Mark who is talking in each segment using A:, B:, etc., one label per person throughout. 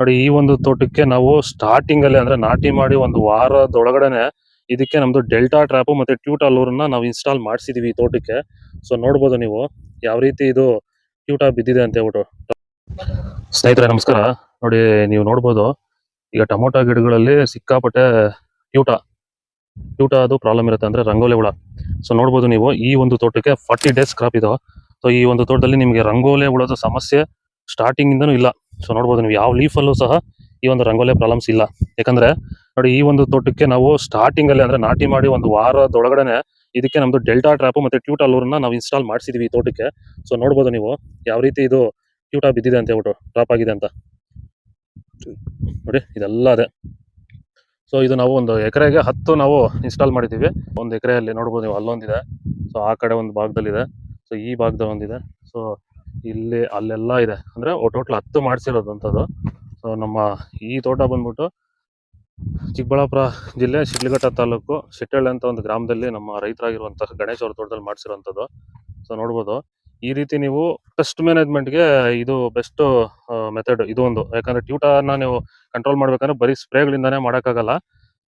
A: ನೋಡಿ, ಈ ಒಂದು ತೋಟಕ್ಕೆ ನಾವು ಸ್ಟಾರ್ಟಿಂಗ್ ಅಲ್ಲಿ ಅಂದ್ರೆ ನಾಟಿ ಮಾಡಿ ಒಂದು ವಾರದೊಳಗಡೆನೆ ಇದಕ್ಕೆ ನಮ್ದು ಡೆಲ್ಟಾ ಟ್ರಾಪ್ ಮತ್ತೆ ಟ್ಯೂಟಾ ಲೂರನ್ನ ನಾವು ಇನ್ಸ್ಟಾಲ್ ಮಾಡಿಸಿದೀವಿ ಈ ತೋಟಕ್ಕೆ. ಸೊ ನೋಡ್ಬೋದು ನೀವು ಯಾವ ರೀತಿ ಇದು ಟ್ಯೂಟಾ ಬಿದ್ದಿದೆ ಅಂತ ಹೇಳ್ಬಿಟ್ಟು. ಸ್ನೇಹಿತರೆ, ನಮಸ್ಕಾರ. ನೋಡಿ, ನೀವು ನೋಡ್ಬೋದು, ಈಗ ಟೊಮೊಟೊ ಗಿಡಗಳಲ್ಲಿ ಸಿಕ್ಕಾಪಟ್ಟೆ ಟ್ಯೂಟಾ ಟ್ಯೂಟಾ ಅದು ಪ್ರಾಬ್ಲಮ್ ಇರುತ್ತೆ ಅಂದ್ರೆ ರಂಗೋಲಿ ಹುಳ. ಸೊ ನೋಡ್ಬೋದು ನೀವು ಈ ಒಂದು ತೋಟಕ್ಕೆ ಫಾರ್ಟಿ ಡೇಸ್ ಕ್ರಾಪ್ ಇದು. ಸೊ ಈ ಒಂದು ತೋಟದಲ್ಲಿ ನಿಮಗೆ ರಂಗೋಲಿ ಹುಳದ ಸಮಸ್ಯೆ ಸ್ಟಾರ್ಟಿಂಗ್ ಇಂದನೂ ಇಲ್ಲ. ಸೊ ನೋಡ್ಬೋದು ನೀವು ಯಾವ ಲೀಫಲ್ಲೂ ಸಹ ಈ ಒಂದು ರಂಗೋಲೆ ಪ್ರಾಬ್ಲಮ್ಸ್ ಇಲ್ಲ. ಯಾಕಂದ್ರೆ ನೋಡಿ, ಈ ಒಂದು ತೋಟಕ್ಕೆ ನಾವು ಸ್ಟಾರ್ಟಿಂಗ್ ಅಲ್ಲಿ ಅಂದ್ರೆ ನಾಟಿ ಮಾಡಿ ಒಂದು ವಾರದೊಳಗಡೆನೆ ಇದಕ್ಕೆ ನಮ್ದು ಡೆಲ್ಟಾ ಟ್ರಾಪ್ ಮತ್ತೆ ಟ್ಯೂಟಾ ಲೂರ್ನ ನಾವು ಇನ್ಸ್ಟಾಲ್ ಮಾಡಿಸಿದೀವಿ ಈ ತೋಟಕ್ಕೆ. ಸೊ ನೋಡ್ಬೋದು ನೀವು ಯಾವ ರೀತಿ ಇದು ಟ್ಯೂಟಾ ಬಿದ್ದಿದೆ ಅಂತ ಹೇಳ್ಬಿಟ್ಟು ಟ್ರಾಪ್ ಆಗಿದೆ ಅಂತ. ನೋಡಿ, ಇದೆಲ್ಲ ಅದೇ. ಸೊ ಇದು ನಾವು ಒಂದು ಎಕರೆಗೆ ಹತ್ತು ನಾವು ಇನ್ಸ್ಟಾಲ್ ಮಾಡಿದ್ದೀವಿ. ಒಂದು ಎಕರೆಯಲ್ಲಿ ನೋಡ್ಬೋದು ನೀವು ಅಲ್ಲೊಂದಿದೆ. ಸೊ ಆ ಕಡೆ ಒಂದು ಭಾಗದಲ್ಲಿದೆ. ಸೊ ಈ ಭಾಗದಲ್ಲಿ ಒಂದಿದೆ. ಸೊ ಇಲ್ಲಿ ಅಲ್ಲೆಲ್ಲ ಇದೆ. ಅಂದ್ರೆ ಟೋಟಲ್ ಹತ್ತು ಮಾಡಿಸಿರೋದು ಅಂಥದ್ದು. ಸೊ ನಮ್ಮ ಈ ತೋಟ ಬಂದ್ಬಿಟ್ಟು ಚಿಕ್ಕಬಳ್ಳಾಪುರ ಜಿಲ್ಲೆ ಶಿಡ್ಲಘಟ್ಟ ತಾಲೂಕು ಶೆಟ್ಟಳ್ಳಿ ಅಂತ ಒಂದು ಗ್ರಾಮದಲ್ಲಿ ನಮ್ಮ ರೈತರಾಗಿರುವಂತಹ ಗಣೇಶ್ ಅವ್ರ ತೋಟದಲ್ಲಿ ಮಾಡಿಸಿರುವಂಥದ್ದು ಸೊ ನೋಡ್ಬೋದು. ಈ ರೀತಿ ನೀವು ಪೆಸ್ಟ್ ಮ್ಯಾನೇಜ್ಮೆಂಟ್ಗೆ ಇದು ಬೆಸ್ಟ್ ಮೆಥಡ್ ಇದು ಒಂದು. ಯಾಕಂದ್ರೆ ಟ್ಯೂಟಾನ ನೀವು ಕಂಟ್ರೋಲ್ ಮಾಡ್ಬೇಕಂದ್ರೆ ಬರೀ ಸ್ಪ್ರೇಗಳಿಂದಾನೇ ಮಾಡೋಕ್ಕಾಗಲ್ಲ.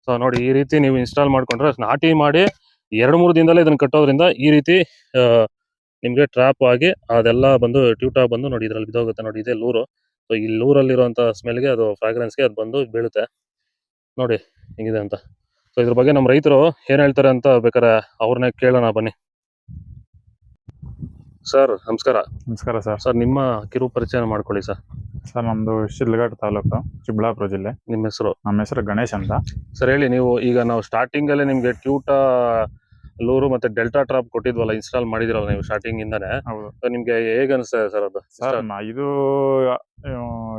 A: ಸೊ ನೋಡಿ ಈ ರೀತಿ ನೀವು ಇನ್ಸ್ಟಾಲ್ ಮಾಡ್ಕೊಂಡ್ರೆ ನಾಟಿ ಮಾಡಿ ಎರಡು ಮೂರು ದಿನದಲ್ಲೇ ಇದನ್ನ ಕಟ್ಟೋದ್ರಿಂದ ಈ ರೀತಿ ನಿಮ್ಗೆ ಟ್ರಾಪ್ ಆಗಿ ಅದೆಲ್ಲ ಬಂದು ಟ್ಯೂಟಾ ಬಂದು ನೋಡಿ ಇದ್ರಲ್ಲಿ ಬಿದ್ದೋಗುತ್ತೆ ನೋಡಿ ಇದೆ ಲೂರು. ಸೊ ಈ ಲೂರಲ್ಲಿರುವಂತ ಸ್ಮೆಲ್ಗೆ ಅದು ಫ್ರಾಗ್ರೆನ್ಸ್ಗೆ ಅದು ಬಂದು ಬೀಳುತ್ತೆ. ನೋಡಿ ಹೆಂಗಿದೆ ಅಂತ. ಸೊ ಇದ್ರ ಬಗ್ಗೆ ನಮ್ಮ ರೈತರು ಏನ್ ಹೇಳ್ತಾರೆ ಅಂತ ಬೇಕಾರೆ ಅವ್ರನ್ನೇ ಕೇಳೋಣ ಬನ್ನಿ. ಸರ್ ನಮಸ್ಕಾರ.
B: ನಮಸ್ಕಾರ ಸರ್
A: ಸರ್ ನಿಮ್ಮ ಕಿರು ಪರಿಚಯ ಮಾಡ್ಕೊಳ್ಳಿ ಸರ್
B: ಸರ್ ನಮ್ದು ಶಿಡ್ಲಘಟ್ಟ ತಾಲೂಕು ಚಿಕ್ಕಬಳ್ಳಾಪುರ ಜಿಲ್ಲೆ.
A: ನಿಮ್ಮ ಹೆಸರು?
B: ನಮ್ಮ ಹೆಸರು ಗಣೇಶ್ ಅಂತ.
A: ಸರ್ ಹೇಳಿ ನೀವು ಈಗ ನಾವು ಸ್ಟಾರ್ಟಿಂಗ್ ಅಲ್ಲಿ ನಿಮ್ಗೆ ಟ್ಯೂಟಾ ಲೂರು ಮತ್ತೆ ಡೆಲ್ಟಾ ಟ್ರಾಪ್ ಕೊಟ್ಟಿದ್ವಲ್ಲ ಇನ್ಸ್ಟಾಲ್ ಮಾಡಿದಿರಲ್ಲ ನೀವು ಸ್ಟಾರ್ಟಿಂಗ್ ಇಂದಾನೆ.
B: ಹೌದು.
A: ನಿಮ್ಗೆ ಹೇಗ್ ಅನಿಸ್ತದೆ ಸರ್ ಅದು?
B: ಸರ್ ನಾ ಇದು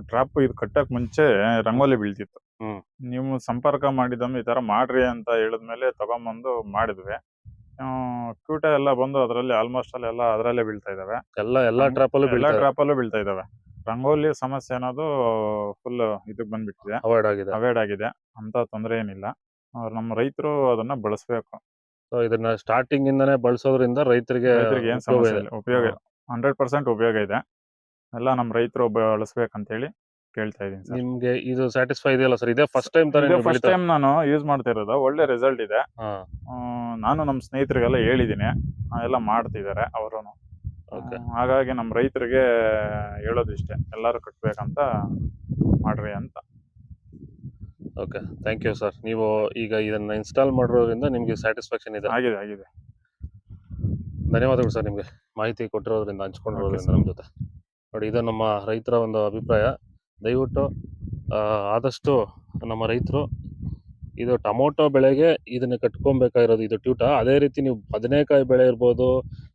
B: ಟ್ರಾಪ್ ಇದು ಕಟ್ಟಕ್ ಮುಂಚೆ ರಂಗೋಲಿ ಬೀಳ್ತಿತ್ತು.
A: ಹ್ಮ್.
B: ನೀವು ಸಂಪರ್ಕ ಮಾಡಿದಮ್ಮ ಈ ತರ ಮಾಡ್ರಿ ಅಂತ ಹೇಳಿದ್ಮೇಲೆ ತಗೊಂಬಂದು ಮಾಡಿದ್ವಿ. ಕ್ಯೂಟ ಎಲ್ಲ ಬಂದು ಅದರಲ್ಲಿ ಆಲ್ಮೋಸ್ಟ್ ಅಲ್ಲಿ ಎಲ್ಲ ಅದರಲ್ಲೇ ಬೀಳ್ತಾ ಇದಾವೆ.
A: ಎಲ್ಲ ಎಲ್ಲಾ ಟ್ರಾಪ್ ಅಲ್ಲೂ
B: ಎಲ್ಲ
A: ಬೀಳ್ತಾ
B: ಟ್ರಾಪ್ ಅಲ್ಲೂ ಬೀಳ್ತಾ ಇದಾವೆ. ರಂಗೋಲಿ ಸಮಸ್ಯೆ ಅನ್ನೋದು ಫುಲ್ ಇದಕ್ ಬಂದ್ಬಿಟ್ಟಿದೆ.
A: ಅವಾಯ್ಡ್ ಆಗಿದೆ.
B: ಅವಾಯ್ಡ್ ಆಗಿದೆ. ಅಂತ ತೊಂದರೆ ಏನಿಲ್ಲ. ಅವ್ರು ನಮ್ಮ ರೈತರು ಅದನ್ನ ಬಳಸಬೇಕು.
A: ಸೊ ಇದನ್ನ ಸ್ಟಾರ್ಟಿಂಗ್ ಇಂದಾನೆ ಬಳಸೋದ್ರಿಂದ ರೈತರಿಗೆ ಉಪಯೋಗ
B: ಹಂಡ್ರೆಡ್ ಪರ್ಸೆಂಟ್ ಉಪಯೋಗ ಇದೆ. ಎಲ್ಲ ನಮ್ಮ ರೈತರು ಬಳಸ್ಬೇಕಂತ ಹೇಳಿ ಕೇಳ್ತಾ ಇದೀನಿ ಸರ್.
A: ನಿಮ್ಗೆ ಇದು ಸ್ಯಾಟಿಸ್ಫೈ ಇದೆಯಲ್ಲ ಸರ್? ಇದೇ ಫಸ್ಟ್ ಟೈಮ್ ತರ
B: ಫಸ್ಟ್ ಟೈಮ್ ನಾನು ಯೂಸ್ ಮಾಡ್ತಾ ಇರೋದು. ಒಳ್ಳೆ ರಿಸಲ್ಟ್ ಇದೆ. ನಾನು ನಮ್ಮ ಸ್ನೇಹಿತರಿಗೆಲ್ಲ ಹೇಳಿದ್ದೀನಿ. ಎಲ್ಲ ಮಾಡ್ತಿದ್ದಾರೆ ಅವರು
A: ಓಕೆ
B: ಹಾಗಾಗಿ ನಮ್ಮ ರೈತರಿಗೆ ಹೇಳೋದು ಇಷ್ಟೇ. ಎಲ್ಲರೂ ಕಟ್ಬೇಕಂತ ಮಾಡ್ರಿ ಅಂತ.
A: ಓಕೆ ಥ್ಯಾಂಕ್ ಯು ಸರ್ ನೀವು ಈಗ ಇದನ್ನು ಇನ್ಸ್ಟಾಲ್ ಮಾಡಿರೋದ್ರಿಂದ ನಿಮಗೆ ಸ್ಯಾಟಿಸ್ಫ್ಯಾಕ್ಷನ್ ಇದೆ.
B: ಆಗಿದೆ ಆಗಿದೆ.
A: ಧನ್ಯವಾದಗಳು ಸರ್ ನಿಮಗೆ ಮಾಹಿತಿ ಕೊಟ್ಟಿರೋದ್ರಿಂದ ಹಂಚ್ಕೊಂಡಿರೋದ್ರಿಂದ ನಮ್ಮ ಜೊತೆ. ನೋಡಿ ಇದು ನಮ್ಮ ರೈತರ ಒಂದು ಅಭಿಪ್ರಾಯ. ದಯವಿಟ್ಟು ಆದಷ್ಟು ನಮ್ಮ ರೈತರು ಇದು ಟೊಮೊಟೊ ಬೆಳೆಗೆ ಇದನ್ನು ಕಟ್ಕೊಬೇಕಾಗಿರೋದು ಇದು ಟ್ಯೂಟ ಅದೇ ರೀತಿ ನೀವು ಬದನೆಕಾಯಿ ಬೆಳೆ ಇರ್ಬೋದು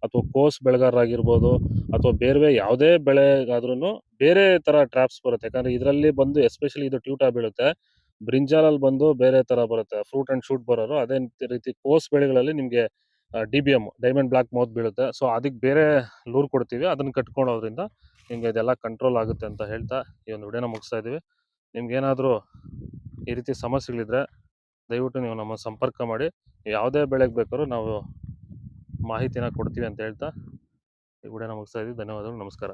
A: ಅಥವಾ ಕೋಸ್ ಬೆಳೆಗಾರರಾಗಿರ್ಬೋದು ಅಥವಾ ಬೇರೆ ಬೇರೆ ಯಾವುದೇ ಬೆಳೆಗಾದ್ರೂ ಬೇರೆ ಥರ ಟ್ರ್ಯಾಪ್ಸ್ ಬರುತ್ತೆ. ಯಾಕಂದರೆ ಇದರಲ್ಲಿ ಬಂದು ಎಸ್ಪೆಷಲಿ ಇದು ಟ್ಯೂಟ ಬೀಳುತ್ತೆ. ಬ್ರಿಂಜಾಲಲ್ಲಿ ಬಂದು ಬೇರೆ ತರ ಬರುತ್ತೆ. ಫ್ರೂಟ್ ಅಂಡ್ ಶೂಟ್ ಬರೋರು, ಅದೇ ರೀತಿ ಕೋಸ್ ಬೆಳೆಗಳಲ್ಲಿ ನಿಮಗೆ D B M diamond black mouth ಬೀಳುತ್ತೆ. ಸೊ, ಅದಕ್ಕೆ ಬೇರೆ ಲೂರ್ ಕೊಡ್ತೀವಿ. ಅದನ್ನ ಕಟ್ಕೊಳೋದ್ರಿಂದ ನಿಮಗೆ ಇದೆಲ್ಲ ಕಂಟ್ರೋಲ್ ಆಗುತ್ತೆ ಅಂತ ಹೇಳ್ತಾ ಈ ಒಂದು ವಿಡಿಯೋನ ಮುಗಿಸ್ತಾ ಇದೀವಿ ನಿಮ್ಗೆ ಏನಾದರೂ ಈ ರೀತಿ ಸಮಸ್ಯೆಗಳಿದ್ರೆ ದಯವಿಟ್ಟು ನೀವು ನಮ್ಮ ಸಂಪರ್ಕ ಮಾಡಿ. ಯಾವುದೇ ಬೆಳೆಗೆ ಬೇಕಾದ್ರೂ ನಾವು ಮಾಹಿತಿನ ಕೊಡ್ತೀವಿ ಅಂತ ಹೇಳ್ತಾ ಈ ವಿಡಿಯೋನ ಮುಗಿಸ್ತಾ ಇದೀವಿ ಧನ್ಯವಾದಗಳು. ನಮಸ್ಕಾರ.